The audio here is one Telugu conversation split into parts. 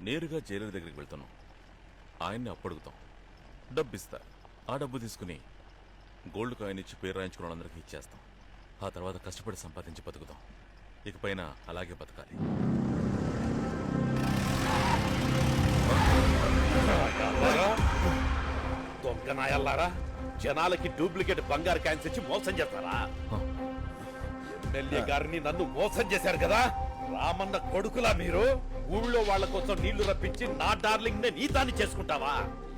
నేరుగా జైలర్ దగ్గరికి వెళ్తున్నాం ఆయన్ని అప్పడుగుతాం. డబ్బు ఇస్తా ఆ డబ్బు తీసుకుని గోల్డ్ కాయిన్ ఇచ్చి పేరు రాయించుకున్న వాళ్ళందరికీ ఇచ్చేస్తాం. ఆ తర్వాత కష్టపడి సంపాదించి బతుకుతాం. ఇకపైన అలాగే బతకాలి. దొంగ నాయల్లారా జనాలకి డూప్లికేట్ బంగారు కాయిన్స్ ఇచ్చి మోసం చేస్తారా? ఎమ్మెల్యే గారిని నన్ను మోసం చేశారు కదా? రామన్న కొడుకులా మీరు? ఊళ్ళో వాళ్ళ కోసం నీళ్ళు రప్పించి నా డార్లింగ్ నే నీతాన్ని చేసుకుంటావా?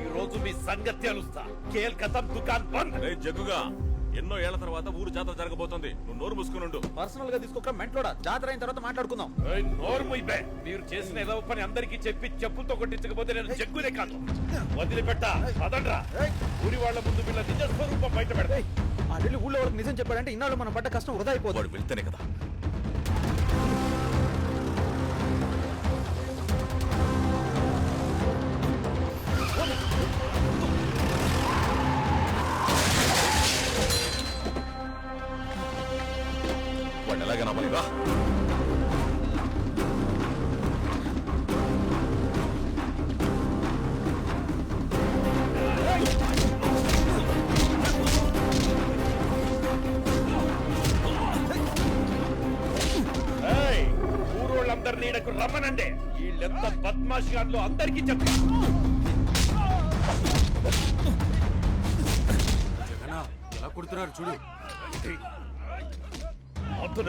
ఈ రోజు మీ సంగతి తెలుస్తా కేల్ కథం దుకాన్ బంద్. రే జగ్గుగా. ఎన్నో ఏళ్ళ తర్వాత ఊరు జాతర జరగబోతోంది. నువ్వు నోరు మూసుకునుండు పర్సనల్గా తీసుకోక మెంట్లోడా? జాతర అయిన తర్వాత మాట్లాడుకుందాం. ఏయ్, నోరు. మీరు చేసిన ఏదో పని అందరికీ చెప్పి చెప్పులతో కొట్టించకపోతే నేను జగ్గునే కాదు. వదిలిపెట్ట. పదండ్రా. ఊరి వాళ్ళ ముందు వీళ్ళ నిజ స్వరూపం బయట పెడతాయి ఆ ఊళ్ళో వాళ్ళకి నిజం చెప్పాడంటే ఇన్నాళ్ళు మనం పడ్డ కష్టం వృధా అయిపోదు వాడు వెళ్తేనే కదా. ఈడకు రమ్మనండి. వీళ్ళెంత బద్మాష్ గాన్లో అందరికీ చెప్తా ఎలా కుడుతున్నారు చూడు. అద్దున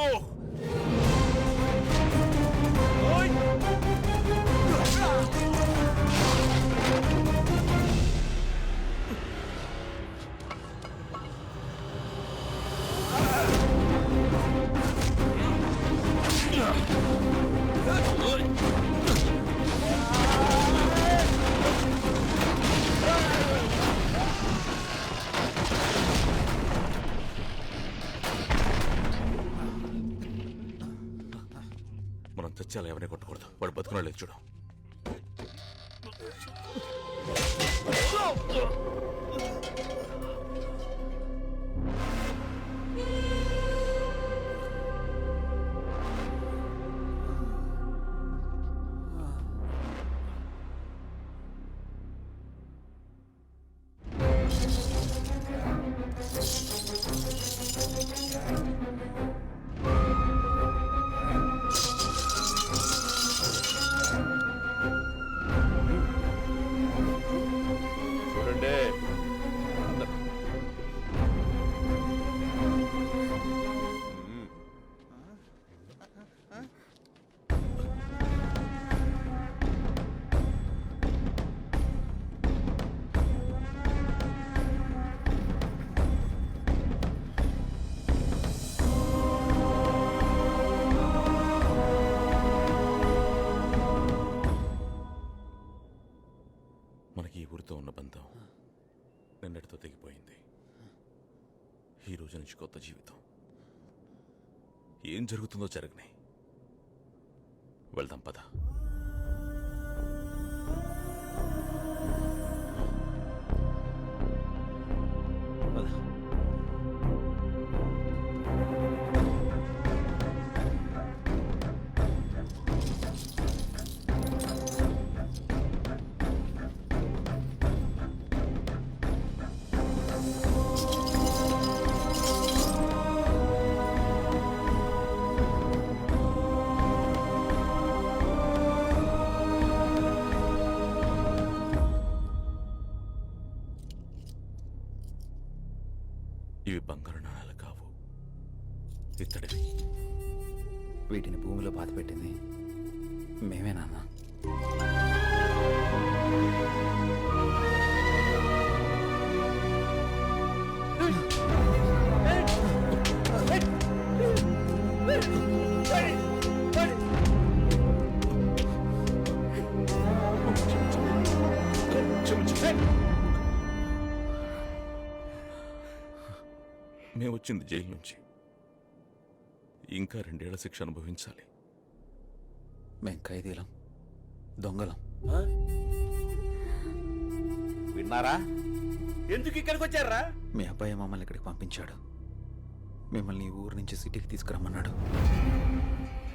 no! మనం ఎవరిని కొట్టకూడదు. వాడు బతుకున్నా లేదు చూడు. ఊరితో ఉన్న బంధం నిన్నటితో తెగిపోయింది. ఈ రోజు నుంచి కొత్త జీవితం. ఏం జరుగుతుందో జరగని. వెళ్దాం పదా పద. వీటిని భూమిలో పాతిపెట్టింది మేమే నాన్న. మేము వచ్చింది జైలు నుంచి. ఇంకా రెండేళ్ళ శిక్ష అనుభవించాలి. మేం ఖైదీలం దొంగలం. విన్నారా? ఎందుకు ఇక్కడికి వచ్చారా? మీ అబ్బాయి మమ్మల్ని ఇక్కడికి పంపించాడు. మిమ్మల్ని ఈ ఊరు నుంచి సిటీకి తీసుకురమ్మన్నాడు.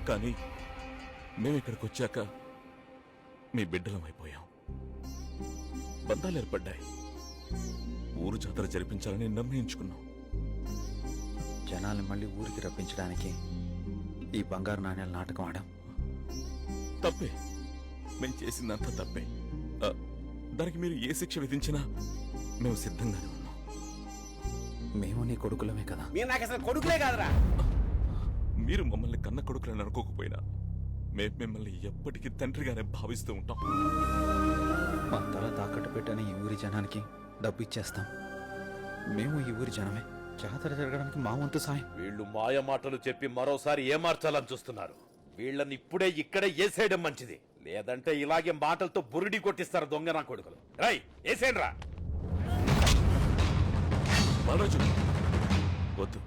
కానీ మేము ఇక్కడికి వచ్చాక మీ బిడ్డలం అయిపోయాం. బంధాలు ఏర్పడ్డాయి. ఊరు జాతర జరిపించాలని నిర్ణయించుకున్నాం. జనాల్ని మళ్ళీ ఊరికి రప్పించడానికి ఈ బంగారు నాణ్యాల నాటకం ఆడాం. తప్పే. మేము చేసిందంతా తప్పే. ఆ, దానికి మీరు ఏ శిక్ష విధించినా మేము సిద్ధంగానే ఉన్నాం. మేము నీ కొడుకులమే కదా. మీరు నాకు అసలు కొడుకులే కాదురా. మీరు మమ్మల్ని కన్న కొడుకులని అనుకోకపోయినా మేము మిమ్మల్ని ఎప్పటికీ తండ్రిగానే భావిస్తూ ఉంటాం. మా తల తాకట్టు పెట్టని ఈ ఊరి జనానికి డబ్బు ఇచ్చేస్తాం. మేము ఈ ఊరి జనమే. జాతర జరగడానికి మా వంతు సాయం. వీళ్ళు మాయ మాటలు చెప్పి మరోసారి ఏమార్చాలని చూస్తున్నారు. వీళ్ళని ఇప్పుడే ఇక్కడే ఏసేయడం మంచిది. లేదంటే ఇలాగే మాటలతో బురిడి కొట్టిస్తారు దొంగ నా కొడుకులు. రై ఏసేయండి రా. బాలరాజు వద్దు.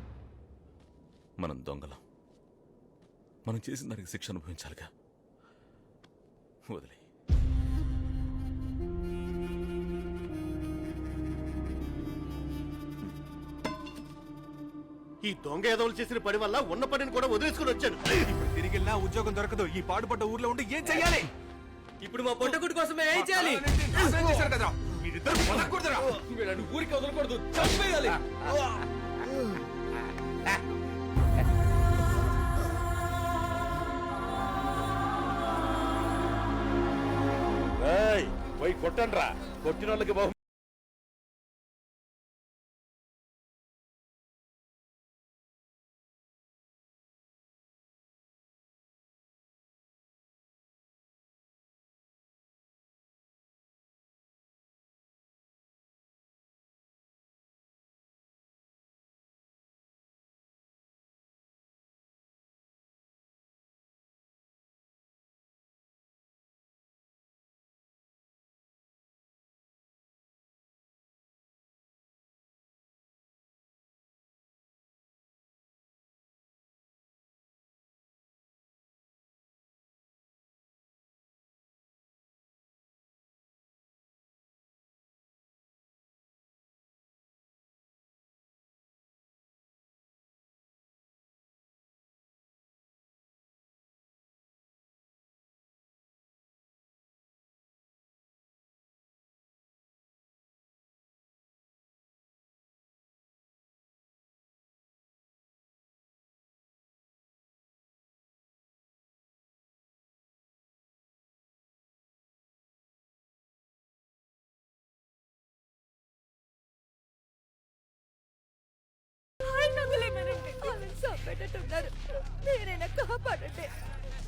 మనం దొంగలం. మనం చేసిన దానికి శిక్ష అనుభవించాలిగా. వదిలే ఈ దొంగ ఏదోలు చేసిన పని వల్ల ఉన్న పనిని కూడా వదిలేసుకుని వచ్చాను. తిరిగి వెళ్ళినా ఉద్యోగం దొరకదు. ఈ పాడుపడ్డ ఊర్లో ఉండి ఏం చెయ్యాలి? ఇప్పుడు మా పొట్టకుడి కోసం ఏం చేయాలి? చేశారు మీరిద్దరు వీళ్ళని ఊరికి వదలకూడదు. చంపేయాలి. పోయి కొట్టండి రా కొట్టిన వాళ్ళకి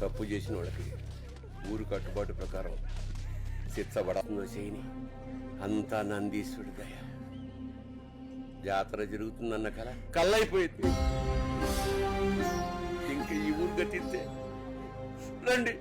తప్పు చేసిన వాళ్ళకి ఊరు కట్టుబాటు ప్రకారం శిక్షపడుతుందో చేయని అంతా నందీశ్వరుడి దయ. జాతర జరుగుతుందన్న కల కళ్ళైపోయింది. ఇంక ఈ ఊరు కట్టిస్తే రండి.